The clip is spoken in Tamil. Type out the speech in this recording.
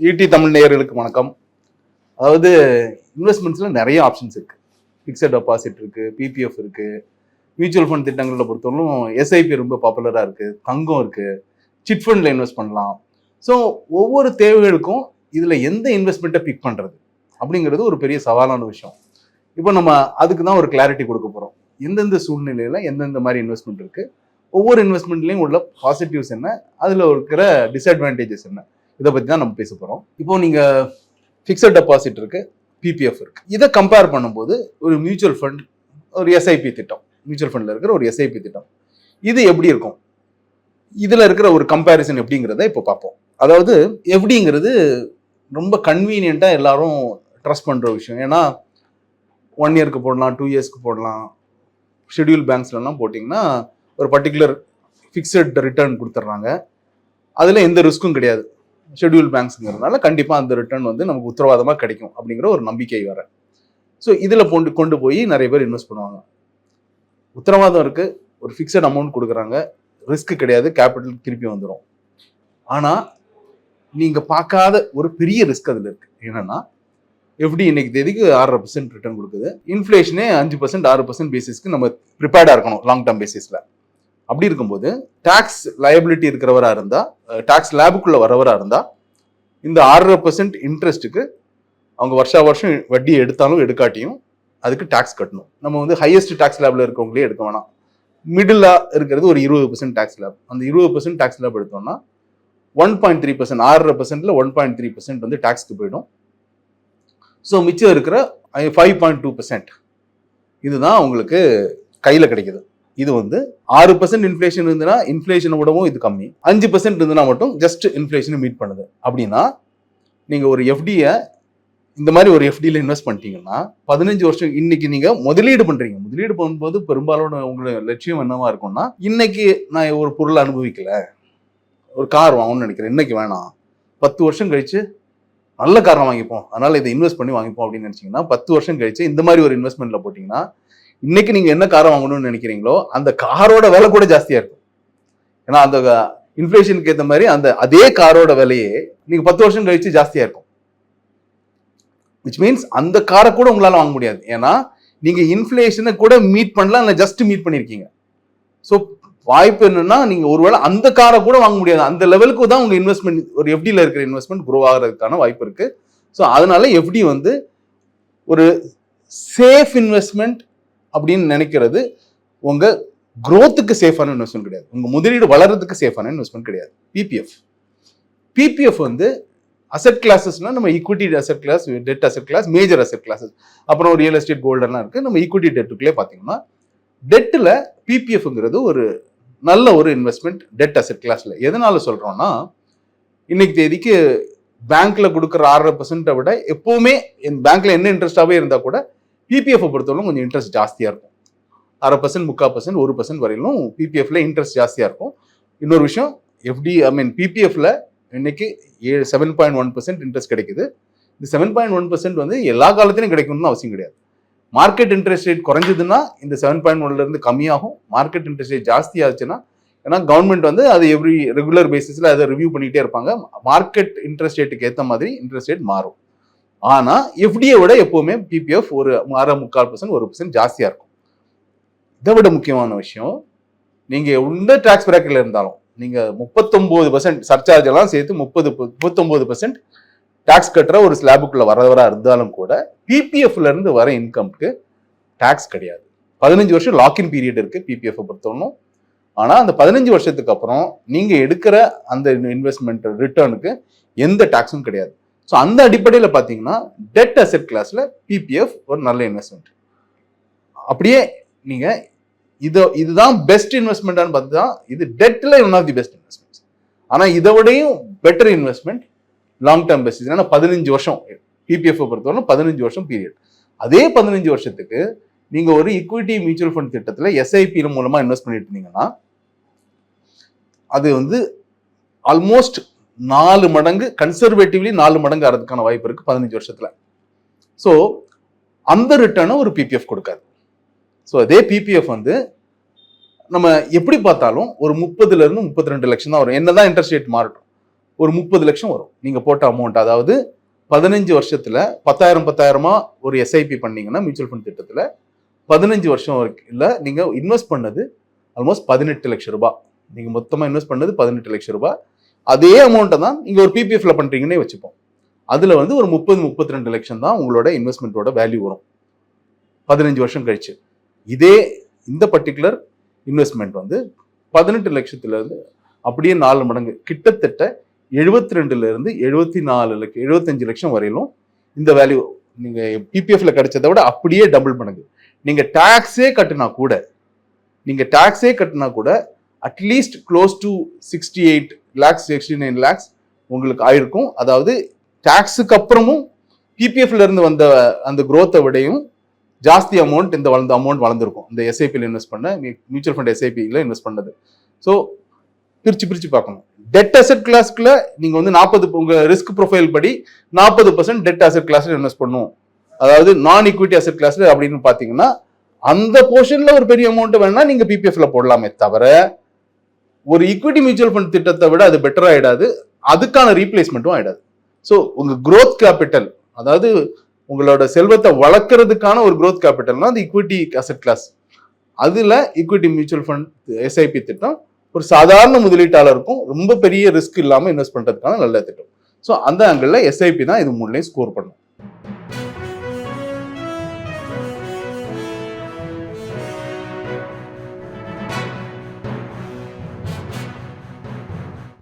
ஈடி தமிழ் நேயர்களுக்கு வணக்கம். அதாவது இன்வெஸ்ட்மெண்ட்ஸில் நிறைய ஆப்ஷன்ஸ் இருக்குது ஃபிக்ஸட் டெபாசிட் இருக்குது பிபிஎஃப் இருக்குது மியூச்சுவல் ஃபண்ட் திட்டங்களில் பொறுத்தவரைக்கும் எஸ்ஐபி ரொம்ப பாப்புலராக இருக்குது தங்கம் இருக்குது சிட் ஃபண்டில் இன்வெஸ்ட் பண்ணலாம். ஸோ ஒவ்வொரு தேவைகளுக்கும் இதில் எந்த இன்வெஸ்ட்மெண்ட்டை பிக் பண்ணுறது அப்படிங்கிறது ஒரு பெரிய சவாலான விஷயம். இப்போ நம்ம அதுக்கு தான் ஒரு கிளாரிட்டி கொடுக்க போகிறோம் எந்தெந்த சூழ்நிலையில் எந்தெந்த மாதிரி இன்வெஸ்ட்மெண்ட் இருக்குது ஒவ்வொரு இன்வெஸ்ட்மெண்ட்லேயும் உள்ள பாசிட்டிவ்ஸ் என்ன? அதில் இருக்கிற டிஸ்அட்வான்டேஜஸ் என்ன? இதை பற்றி தான் நம்ம பேச போகிறோம் இப்போ நீங்கள் ஃபிக்ஸட் டெபாசிட் இருக்கு பிபிஎஃப் இருக்கு. இதை கம்பேர் பண்ணும்போது ஒரு மியூச்சுவல் ஃபண்ட் ஒரு எஸ்ஐபி திட்டம். மியூச்சுவல் ஃபண்டில் இருக்கிற ஒரு எஸ்ஐபி திட்டம். இது எப்படி இருக்கும்? இதில் இருக்கிற ஒரு கம்பேரிசன் எப்படிங்கிறத இப்போ பார்ப்போம். அதாவது எப்படிங்கிறது ரொம்ப கன்வீனியண்ட்டாக எல்லாரும் ட்ரஸ்ட் பண்ணுற விஷயம். ஏன்னா ஒன் இயர்க்கு போடலாம் டூ இயர்ஸ்க்கு போடலாம். ஷெட்யூல் பேங்க்ஸ்லலாம் போட்டிங்கன்னா ஒரு பர்டிகுலர் ஃபிக்ஸட் ரிட்டர்ன் கொடுத்துட்றாங்க அதில் எந்த ரிஸ்க்கும் கிடையாது. ஷெட்யூல் பேங்க்ஸுங்கிறதுனால கண்டிப்பாக அந்த ரிட்டர்ன் வந்து நமக்கு உத்தரவாதமாக கிடைக்கும் அப்படிங்கிற ஒரு நம்பிக்கை வர ஸோ இதில் கொண்டு கொண்டு போய் நிறைய பேர் இன்வெஸ்ட் பண்ணுவாங்க. உத்தரவாதம் இருக்குது ஒரு ஃபிக்ஸட் அமௌண்ட் கொடுக்குறாங்க. ரிஸ்க் கிடையாது. கேபிட்டல் திருப்பி வந்துடும் ஆனால் நீங்கள் பார்க்காத ஒரு பெரிய ரிஸ்க் அதில் இருக்குது என்னன்னா எப்படி இன்னைக்கு தேதிக்கு ஆறரை பர்சன்ட் ரிட்டர்ன் கொடுக்குது. இன்ஃப்ளேஷனே அஞ்சு பர்சன்ட் ஆறு பர்சன்ட் பேசிஸ்க்கு நம்ம ப்ரிப்பேர்டாக இருக்கணும் லாங் டேர்ம் பேசிஸில் அப்படி இருக்கும்போது டேக்ஸ் லயபிலிட்டி இருக்கிறவராக இருந்தால் டாக்ஸ் லேபுக்குள்ளே வரவராக இருந்தால் இந்த ஆறரை பர்சன்ட் இன்ட்ரெஸ்ட்டுக்கு அவங்க வருஷா வருஷம் வட்டி எடுத்தாலும் எடுக்காட்டியும் அதுக்கு டாக்ஸ் கட்டணும். நம்ம வந்து ஹையஸ்ட் டாக்ஸ் லேபில் இருக்கவங்களே எடுக்க வேணாம். மிடிலாக இருக்கிறது ஒரு இருபது பர்சன்ட் டாக்ஸ் லேப் அந்த இருபது பர்சன்ட் டாக்ஸ் லேப் எடுத்தோம்னா ஒன் பாயிண்ட் த்ரீ பர்சன்ட் ஆறரை பர்சன்ட்ல ஒன் பாயிண்ட் த்ரீ பர்சன்ட் வந்து டாக்ஸ்க்கு போயிடும். ஸோ மிச்சம் இருக்கிற ஃபைவ் பாயிண்ட் டூ பர்சன்ட் இதுதான் உங்களுக்கு கையில் கிடைக்கிது. இது வந்து ஆறு பர்சன்ட் இன்ஃப்ளேஷன் இருந்ததுன்னா இன்ஃப்ளேஷனை விடவும் இது கம்மி. அஞ்சு பர்சன்ட் இருந்ததுன்னா மட்டும் ஜஸ்ட் இன்ஃப்ளேஷனை மீட் பண்ணுது. அப்படின்னா நீங்கள் ஒரு எஃப்டியை இந்த மாதிரி ஒரு எஃப்டியில் இன்வெஸ்ட் பண்ணிட்டீங்கன்னா பதினஞ்சு வருஷம் இன்னைக்கு நீங்க முதலீடு பண்றீங்க. முதலீடு பண்ணும்போது பெரும்பாலான உங்களோட லட்சியம் என்னவா இருக்கும்னா இன்னைக்கு நான் ஒரு பொருளை அனுபவிக்கல. ஒரு கார் வாங்கணும்னு நினைக்கிறேன். இன்னைக்கு வேணாம். பத்து வருஷம் கழிச்சு நல்ல காரை வாங்கிப்போம். அதனால இதை இன்வெஸ்ட் பண்ணி வாங்கிப்போம் அப்படின்னு நினைச்சீங்கன்னா பத்து வருஷம் கழிச்சு இந்த மாதிரி ஒரு இன்வெஸ்ட்மெண்ட்ல போட்டிங்கன்னா இன்னைக்கு நீங்க என்ன காரை வாங்கணும்னு நினைக்கிறீங்களோ அந்த காரோட விலை கூட ஜாஸ்தியா இருக்கும். ஏன்னா அந்த இன்ஃபிளேஷனுக்கு ஏற்ற மாதிரி அந்த அதே காரோட விலையே நீங்க பத்து வருஷம் கழிச்சு ஜாஸ்தியா இருக்கும். விச் மீன்ஸ் அந்த காரை கூட உங்களால வாங்க முடியாது. ஏன்னா நீங்க இன்ஃபிளேஷனை கூட மீட் பண்ணலாம் இல்லை ஜஸ்ட் மீட் பண்ணிருக்கீங்க. ஸோ வாய்ப்பு என்னன்னா நீங்க ஒருவேளை அந்த காரை கூட வாங்க முடியாது. அந்த லெவலுக்கு தான் உங்க இன்வெஸ்ட்மெண்ட் ஒரு எஃப்டியில் இருக்கிற இன்வெஸ்ட்மெண்ட் குரோ ஆகிறதுக்கான வாய்ப்பு இருக்கு. ஸோ அதனால எஃப்டி வந்து ஒரு சேஃப் இன்வெஸ்ட்மெண்ட் அப்படின்னு நினைக்கிறது உங்க குரோத்துக்கு சேஃபான இன்வெஸ்ட்மெண்ட் கிடையாது. உங்க முதலீடு வளர்றதுக்கு சேஃபான இன்வெஸ்ட்மெண்ட் கிடையாது. பிபிஎஃப் பிபிஎஃப் வந்து அசெட் கிளாஸஸ்னா நம்ம equity asset class debt asset class major asset classes அப்புறம் ரியல் எஸ்டேட் கோல்டெல்லாம் இருக்கு. நம்ம ஈக்விட்டி டெட்டுக்குள்ளே பார்த்தீங்கன்னா டெட்டில் பிபிஎஃப்ங்கிறது ஒரு நல்ல ஒரு இன்வெஸ்ட்மெண்ட் டெட் அசெட் கிளாஸில் எதனால சொல்கிறோன்னா இன்னைக்கு தேதிக்கு பேங்க்ல கொடுக்குற ஆறரை பர்சன்ட்டை விட எப்பவுமே பேங்க்ல என்ன இன்ட்ரெஸ்டாகவே இருந்தால் கூட பிபிஎஃப் பொறுத்தவரை கொஞ்சம் இன்ட்ரெஸ்ட் ஜாஸ்தியாக இருக்கும். அரை பர்சன்ட் முக்கால் பர்சன்ட் ஒரு பர்சன்ட் வரையிலும் பிபிஎஃப்ல இன்ட்ரெஸ்ட் ஜாஸ்தியாக இருக்கும். இன்னொரு விஷயம் எஃப்டி ஐ மீன் பிபிஎஃப்ல இன்னைக்கு ஏழு seven point one percent interest கிடைக்குது. இந்த செவன் பாயிண்ட் ஒன் பர்சன்ட் வந்து எல்லா காலத்திலும் கிடைக்கணும்னு அவசியம் கிடையாது. மார்க்கெட் இன்ட்ரெஸ்ட் ரேட் குறைஞ்சதுன்னா இந்த செவன் பாயிண்ட் ஒன்லேருந்து கம்மியாகும். மார்க்கெட் இன்ட்ரெஸ்ட் ரேட் ஜாஸ்தி ஆச்சுன்னா ஏன்னா கவர்மெண்ட் வந்து அது எவ்ரி ரெகுலர் பேசிஸில் அதை ரிவ்யூ பண்ணிகிட்டே இருப்பாங்க. மார்க்கெட் இன்ட்ரெஸ்ட் ரேட்டுக்கு ஏற்ற மாதிரி இன்ட்ரெஸ்ட் ரேட் மாறும். ஆனால் எஃப்டியை விட எப்போவுமே பிபிஎஃப் ஒரு அரை முக்கால் பர்சன்ட் ஒரு பர்சன்ட் ஜாஸ்தியாக இருக்கும். இதை விட முக்கியமான விஷயம் நீங்கள் எந்த டேக்ஸ் பிரேக்கர்ல இருந்தாலும் நீங்கள் முப்பத்தொம்போது பர்சன்ட் சர்ச்சார்ஜ் எல்லாம் சேர்த்து முப்பது முப்பத்தொம்போது பர்சன்ட் டேக்ஸ் கட்டுற ஒரு ஸ்லாபுக்குள்ளே வரவராக இருந்தாலும் கூட பிபிஎஃப்ல இருந்து வர இன்கம்க்கு டேக்ஸ் கிடையாது. பதினஞ்சு வருஷம் லாக்இன் பீரியட் இருக்குது பிபிஎஃப் பொறுத்தவரைக்கும். ஆனால் அந்த பதினஞ்சு வருஷத்துக்கு அப்புறம் நீங்கள் எடுக்கிற அந்த இன்வெஸ்ட்மெண்ட் ரிட்டர்னுக்கு எந்த டேக்ஸும் கிடையாது. ஸோ அந்த அடிப்படையில் பார்த்தீங்கன்னா டெட் அசெட் கிளாஸில் பிபிஎஃப் ஒரு நல்ல இன்வெஸ்ட்மெண்ட் அப்படியே நீங்கள் இது இதுதான் பெஸ்ட் இன்வெஸ்ட்மெண்ட்டான்னு பார்த்து தான் இது டெட்டில் one of the best investments ஆனால் இதோடையும் better investment long term basis ஏன்னா பதினஞ்சு வருஷம். பிபிஎஃப் பொறுத்தவரை பதினஞ்சு வருஷம் பீரியட் அதே பதினஞ்சு வருஷத்துக்கு நீங்கள் ஒரு ஈக்விட்டி மியூச்சுவல் ஃபண்ட் திட்டத்தில் எஸ்ஐபி மூலமாக இன்வெஸ்ட் பண்ணிட்டு இருந்தீங்கன்னா அது வந்து ஆல்மோஸ்ட் நாலு மடங்கு கன்சர்வேட்டிவ்லி நாலு மடங்கு ஆகிறதுக்கான வாய்ப்பு இருக்குது பதினஞ்சு வருஷத்தில். ஸோ அந்த ரிட்டர்னை ஒரு பிபிஎஃப் கொடுக்காது. ஸோ அதே பிபிஎஃப் வந்து நம்ம எப்படி பார்த்தாலும் ஒரு முப்பதுலேருந்து முப்பத்தி ரெண்டு லட்சம் தான் வரும். என்ன தான் இன்ட்ரெஸ்ட் ரேட் மாறட்டும் ஒரு முப்பது லட்சம் வரும். நீங்கள் போட்ட அமௌண்ட் அதாவது பதினஞ்சு வருஷத்தில் பத்தாயிரம் பத்தாயிரமா ஒரு எஸ்ஐபி பண்ணீங்கன்னா மியூச்சுவல் ஃபண்ட் திட்டத்தில் பதினஞ்சு வருஷம் இல்லை நீங்கள் இன்வெஸ்ட் பண்ணது ஆல்மோஸ்ட் பதினெட்டு லட்சம் ரூபாய். நீங்கள் மொத்தமாக இன்வெஸ்ட் பண்ணது பதினெட்டு லட்சம் ரூபாய். அதே அமௌண்ட்டை தான் நீங்கள் ஒரு பிபிஎஃப்ல பண்ணுறீங்கன்னே வச்சுப்போம். அதில் வந்து ஒரு முப்பது முப்பத்தி ரெண்டு லட்சம் தான் உங்களோட இன்வெஸ்ட்மெண்ட்டோட வேல்யூ வரும். பதினஞ்சு வருஷம் கழிச்சு. இதே இந்த பர்டிகுலர் இன்வெஸ்ட்மெண்ட் வந்து பதினெட்டு லட்சத்துலேருந்து அப்படியே நாலு மடங்கு. கிட்டத்தட்ட எழுபத்தி ரெண்டுலேருந்து எழுபத்தி நாலு லட்சம் எழுபத்தஞ்சு லட்சம் வரையிலும் இந்த வேல்யூ நீங்கள் பிபிஎஃப்ல கிடைச்சதை விட அப்படியே டபுள் மடங்கு. நீங்கள் டேக்ஸே கட்டினா கூட நீங்கள் டேக்ஸே கட்டினா கூட at least close to sixty eight lakhs sixty nine lakhs உங்களுக்கு ஆயிருக்கும். அதாவது டேக்ஸுக்கு அப்புறமும் பிபிஎஃப்ல இருந்து வந்த அந்த குரோத்தை விடையும் ஜாஸ்தி அமௌண்ட் இந்த வளர்ந்த அமௌண்ட் வளர்ந்துருக்கும். இந்த எஸ்ஐபியில் இன்வெஸ்ட் பண்ண மியூச்சுவல் ஃபண்ட் எஸ்ஐபியில் இன்வெஸ்ட் பண்ணது. ஸோ பிரித்து பிரித்து பார்க்கணும். டெட் அசெட் கிளாஸ்க்குள்ள நீங்கள் வந்து நாற்பது உங்கள் ரிஸ்க் ப்ரொஃபைல் படி நாற்பது பர்சன்ட் டெட் அசெட் கிளாஸில் இன்வெஸ்ட் பண்ணும் அதாவது நான் ஈக்விட்டி அசெட் கிளாஸில் அப்படின்னு பார்த்தீங்கன்னா அந்த போர்ஷனில் ஒரு பெரிய அமௌண்ட்டு வேணால் நீங்கள் பிபிஎஃப்ல போடலாமே தவிர ஒரு ஈக்விட்டி மியூச்சுவல் ஃபண்ட் திட்டத்தை விட அது பெட்டர் ஆகிடாது அதுக்கான ரீப்ளேஸ்மெண்ட்டும் ஆயிடாது. ஸோ உங்கள் க்ரோத் கேபிட்டல் அதாவது உங்களோட செல்வத்தை வளர்க்குறதுக்கான ஒரு க்ரோத் கேபிட்டல்னா அந்த ஈக்விட்டி அசெட் கிளாஸ் அதில் ஈக்விட்டி மியூச்சுவல் ஃபண்ட் எஸ்ஐபி திட்டம் ஒரு சாதாரண முதலீட்டாளருக்கும் ரொம்ப பெரிய ரிஸ்க் இல்லாமல் இன்வெஸ்ட் பண்ணுறதுக்கான நல்ல திட்டம். ஸோ அந்த ஆங்கிளில் எஸ்ஐபி தான் இது மூணுலேயும் ஸ்கோர் பண்ணும்.